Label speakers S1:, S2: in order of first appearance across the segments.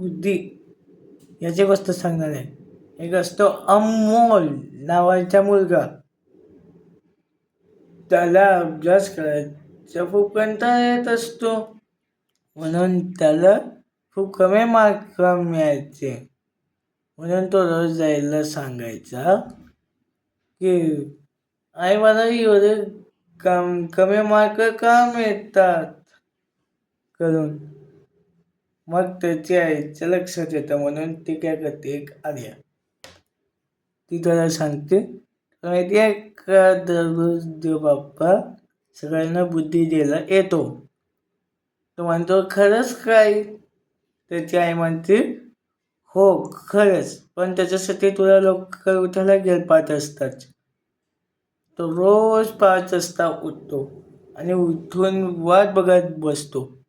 S1: बुद्धी याची गोष्ट सांगणार आहे. एक असतो अमोल नावाचा मुलगा. त्याला अभ्यास करायचा खूप कंटाळा येत असतो. म्हणून त्याला खूप कमी मार्क मिळायचे. म्हणून तो रोज जायला सांगायचा की आई मला एवढे कम कमी मार्क का मिळतात? करून. मग त्याची आईचं लक्षात येतं म्हणून ती काय करते एक आर्या ती त्याला सांगते. माहिती आहे का दररोज देव बाप्पा सगळ्यांना बुद्धी द्यायला येतो. तो म्हणतो खरंच काय? त्याची आई म्हणते हो खरंच. पण त्याच्यासाठी तुला लवकर उठायला गेल पाच असतात. तो रोज पाच वाजता उठतो आणि उठून वाट बघत बसतो.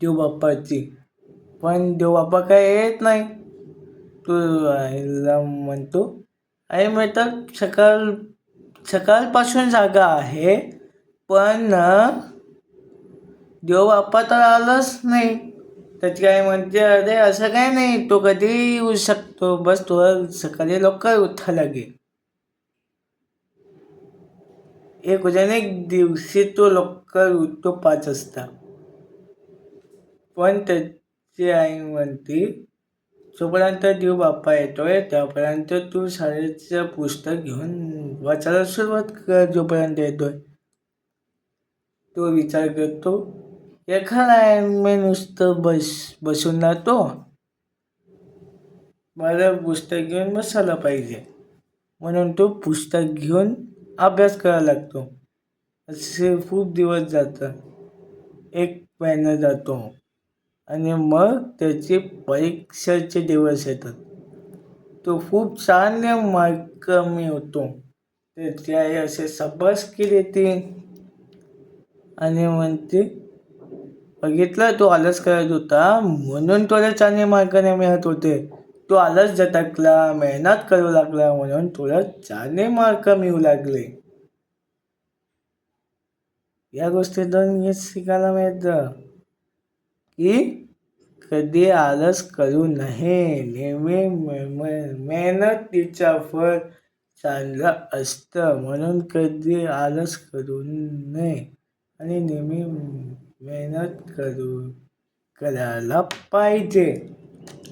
S1: देवबाप्पाची पण देवबाप्पा काय येत नाही. तो आईला म्हणतो आई म्हणतात सकाळ सकाळपासून जागा आहे पण देवबाप्पा तर आलाच नाही. त्याची आई म्हणते अरे असं काय नाही. तो कधी येऊ शकतो? बस तुला सकाळी लवकर उठा लागेल एक एक दिवशी तो लवकर उठतो पाच वाजता. पण त्याची आई म्हणते जोपर्यंत देव बाप्पा येतोय त्यापर्यंत तू शाळेचं पुस्तक घेऊन वाचायला सुरुवात कर जोपर्यंत येतोय. तो विचार करतो एखादा मी नुसतं बस बसून राहतो. मला पुस्तक घेऊन बसायला पाहिजे. म्हणून तो पुस्तक घेऊन अभ्यास करावा लागतो. असे खूप दिवस जातात. एक महिना जातो. आणि मग त्याचे परीक्षेचे दिवस येतात. तो खूप छान मार्क मिळवतो त्याची आई असे केली देते आणि म्हणते बघितलं तो आलस करत होता. म्हणून तुला चांगले मार्क नाही मिळत होते. तू आलस झटकला मेहनत करू लागला म्हणून तुला चांगले मार्क मिळू लागले. या गोष्टीतून हेच शिकायला मिळतं. की कधी आलस करू नये. नेहमी मेहनतीचा फळ चांगलं असतं. म्हणून कधी आलस करू नये. आणि नेहमी मेहनत करू करायला पाहिजे.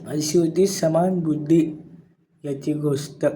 S1: अशी होती समान बुद्धी याची गोष्ट.